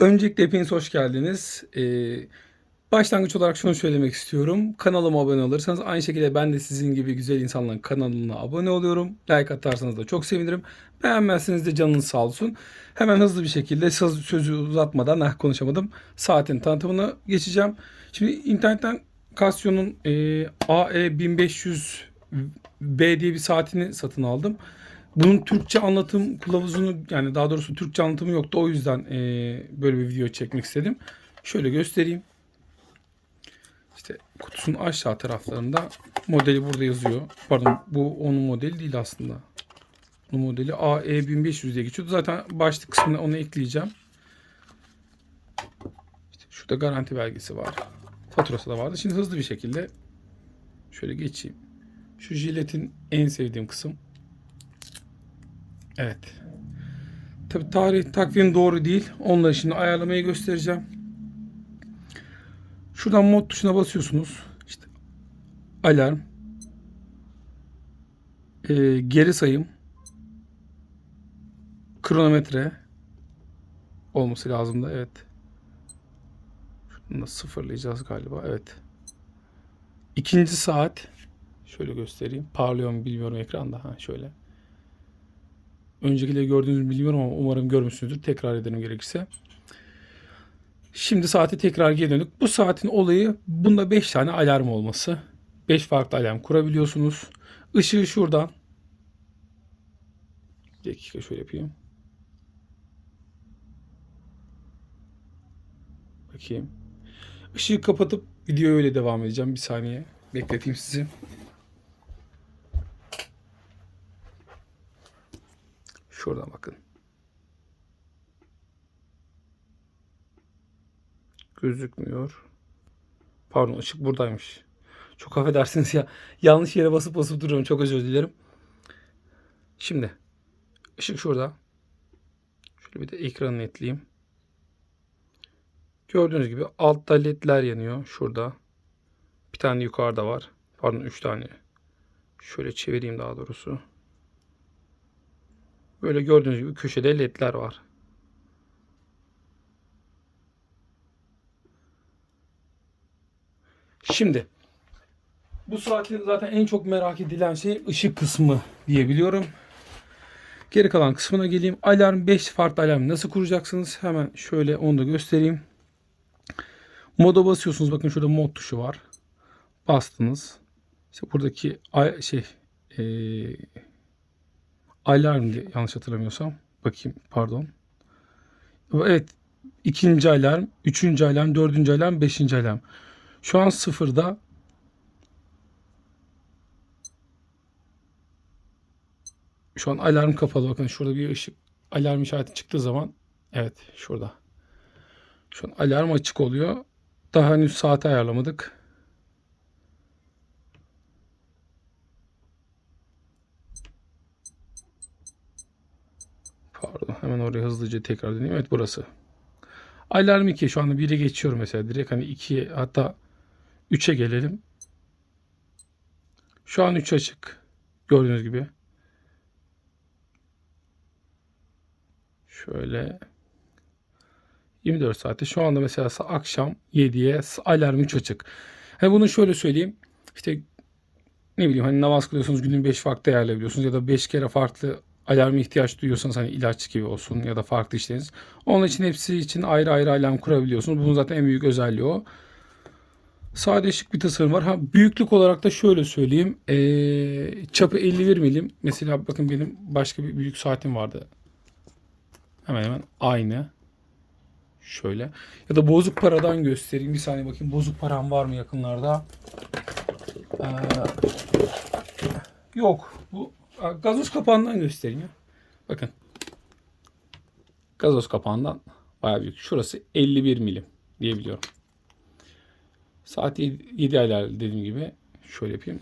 Öncelikle hepiniz hoş geldiniz. Ee, başlangıç olarak şunu söylemek istiyorum. Kanalıma abone olursanız aynı şekilde ben de sizin gibi güzel insanların kanalına abone oluyorum. Like atarsanız da çok sevinirim. Beğenmezseniz de canınız sağ olsun. Hemen hızlı bir şekilde söz- sözü uzatmadan, ah konuşamadım, saatin tanıtımına geçeceğim. Şimdi internetten Casio'nun e, AE1500B diye bir saatini satın aldım. Bunun Türkçe anlatım kılavuzunu yani daha doğrusu Türkçe anlatımı yoktu. O yüzden eee, böyle bir video çekmek istedim. Şöyle göstereyim. İşte kutusunun aşağı taraflarında modeli burada yazıyor. Pardon bu onun modeli değil aslında. Onun modeli AE1500 diye geçiyordu. Zaten başlık kısmına onu ekleyeceğim. İşte şurada garanti belgesi var. Faturası da vardı. Şimdi hızlı bir şekilde şöyle geçeyim. Şu jiletin en sevdiğim kısım. Evet. Tabi tarih takvim doğru değil. Onları şimdi ayarlamayı göstereceğim. Şuradan mod tuşuna basıyorsunuz. İşte alarm. Ee, geri sayım. Kronometre. Olması lazım da evet. Şunu da sıfırlayacağız galiba. Evet. İkinci saat. Şöyle göstereyim. Parlıyor mu bilmiyorum ekranda. Ha şöyle. Öncekileri gördüğünüzü bilmiyorum ama umarım görmüşsünüzdür. Tekrar edelim gerekirse. Şimdi saate tekrar geri döndük. Bu saatin olayı bunda 5 tane alarm olması. 5 farklı alarm kurabiliyorsunuz. Işığı şuradan. Bir dakika şöyle yapayım. Bakayım. Işığı kapatıp videoya öyle devam edeceğim. Bir saniye. Bekleteyim sizi. Şuradan bakın. Gözükmüyor. Pardon ışık buradaymış. Çok affedersiniz ya. Yanlış yere basıp basıp duruyorum. Çok özür dilerim. Şimdi ışık şurada. Şöyle bir de ekranı netleyeyim. Gördüğünüz gibi altta ledler yanıyor. Şurada. Bir tane yukarıda var. Pardon 3 tane. Şöyle çevireyim daha doğrusu. Böyle gördüğünüz gibi köşede ledler var. Şimdi bu saatin zaten en çok merak edilen şey ışık kısmı diyebiliyorum. Geri kalan kısmına geleyim. Alarm 5 farklı alarm nasıl kuracaksınız? Hemen şöyle onu da göstereyim. Moda basıyorsunuz. Bakın şurada mod tuşu var. Bastınız. İşte buradaki şey alarmdı yanlış hatırlamıyorsam. Bakayım pardon. Evet ikinci alarm, üçüncü alarm, dördüncü alarm, beşinci alarm. Şu an sıfırda. Şu an alarm kapalı. Bakın şurada bir ışık alarm işareti çıktığı zaman evet şurada. Şu an alarm açık oluyor. Daha henüz saati ayarlamadık. Pardon hemen oraya hızlıca tekrar döneyim. Evet burası. Alarm 2 şu anda 1'e geçiyorum mesela. Direkt hani 2'ye hatta 3'e gelelim. Şu an 3 açık. Gördüğünüz gibi. Şöyle 24 saatte şu anda mesela akşam 7'ye alarm 3 açık. Hani bunu şöyle söyleyeyim. İşte ne bileyim hani namaz kılıyorsunuz günün 5 farklı ayarlayabiliyorsunuz ya da 5 kere farklı alarm ihtiyaç duyuyorsanız hani ilaç gibi olsun ya da farklı işleriniz. Onun için hepsi için ayrı ayrı alarm kurabiliyorsunuz. Bunun zaten en büyük özelliği o. Sade şık bir tasarım var. Ha, büyüklük olarak da şöyle söyleyeyim. Ee, çapı 51 milim. Mesela bakın benim başka bir büyük saatim vardı. Hemen hemen aynı. Şöyle. Ya da bozuk paradan göstereyim. Bir saniye bakayım bozuk param var mı yakınlarda? Ee, yok. Bu gazoz kapağından göstereyim ya. Bakın. Gazoz kapağından bayağı büyük. Şurası 51 milim diyebiliyorum. Saat 7, 7 aylar dediğim gibi. Şöyle yapayım.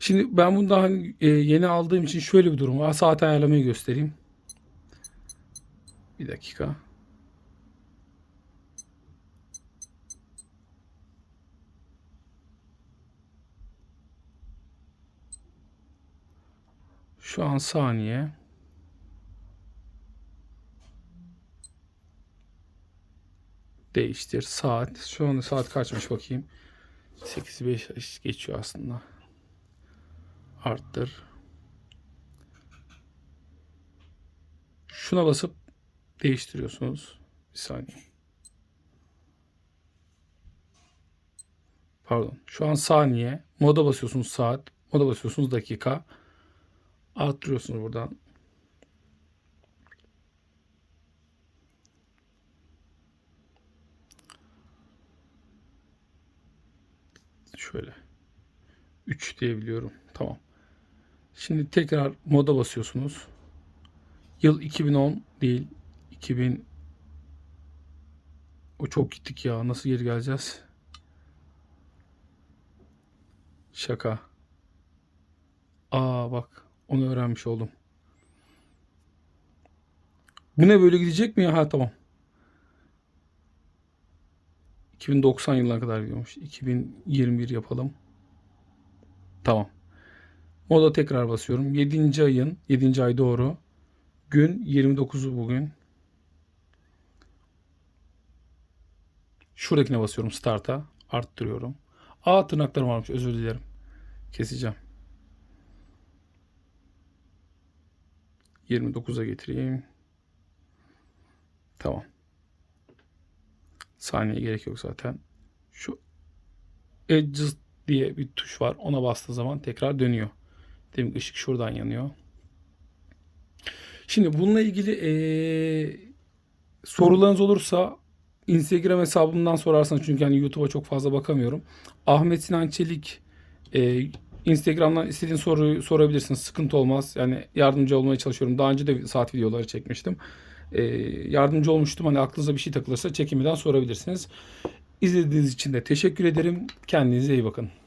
Şimdi ben bunu daha e, yeni aldığım için şöyle bir durum var. Saat ayarlamayı göstereyim. Bir dakika. Şu an saniye. Değiştir. Saat. Şu an saat kaçmış bakayım. 8.5 geçiyor aslında. Arttır. Şuna basıp değiştiriyorsunuz. Bir saniye. Pardon. Şu an saniye. Moda basıyorsunuz saat. Moda basıyorsunuz dakika. Arttırıyorsunuz buradan. Şöyle. 3 diyebiliyorum. Tamam. Şimdi tekrar moda basıyorsunuz. Yıl 2010 değil. 2000 O çok gittik ya. Nasıl geri geleceğiz? Şaka. Aa bak. Onu öğrenmiş oldum. Bu ne böyle gidecek mi ya? Ha tamam. 2090 yılına kadar gidiyormuş. 2021 yapalım. Tamam. Moda tekrar basıyorum. 7. ayın 7. ay doğru. Gün 29'u bugün. Şuradakine basıyorum start'a. Arttırıyorum. Aa tırnaklarım varmış. Özür dilerim. Keseceğim. 29'a getireyim. Tamam. Saniye gerek yok zaten. Şu Adjust diye bir tuş var. Ona bastığı zaman tekrar dönüyor. Demek ışık şuradan yanıyor. Şimdi bununla ilgili eee, sorularınız olursa Instagram hesabımdan sorarsanız çünkü hani YouTube'a çok fazla bakamıyorum. Ahmet Sinan Çelik eee, Instagram'dan istediğin soruyu sorabilirsiniz. Sıkıntı olmaz. Yani yardımcı olmaya çalışıyorum. Daha önce de saat videoları çekmiştim. Eee, yardımcı olmuştum. Hani aklınıza bir şey takılırsa çekinmeden sorabilirsiniz. İzlediğiniz için de teşekkür ederim. Kendinize iyi bakın.